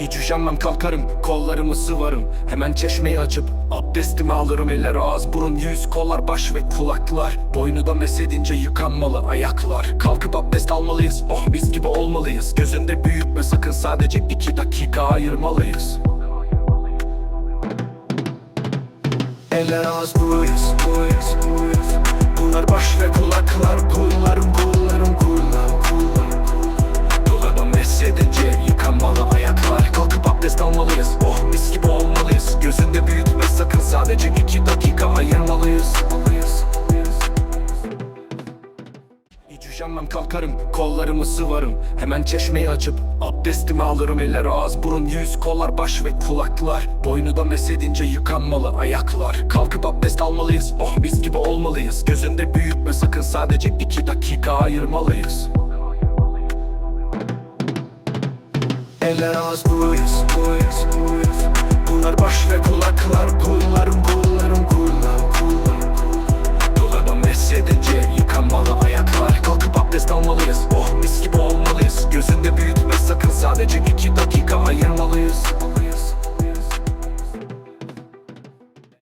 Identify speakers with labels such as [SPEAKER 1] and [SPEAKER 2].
[SPEAKER 1] Hiç üşenmem kalkarım kollarımı sıvarım. Hemen çeşmeyi açıp abdestimi alırım. Eller ağız burun yüz kollar baş ve kulaklar. Boynu da mesedince yıkanmalı ayaklar. Kalkıp abdest almalıyız oh biz gibi olmalıyız. Gözünde büyütme sakın sadece iki dakika ayırmalıyız. Eller ağız buruyuz, buruyuz, buruyuz üşenmem kalkarım kollarımı sıvarım. Hemen çeşmeyi açıp abdestimi alırım. Eller ağız burun yüz kollar baş ve kulaklar. Boynu da mesedince yıkanmalı ayaklar. Kalkıp abdest almalıyız oh biz gibi olmalıyız. Gözünde büyütme sakın sadece iki dakika ayırmalıyız. Eller ağız buruyuz, buruyuz, buruyuz Bunlar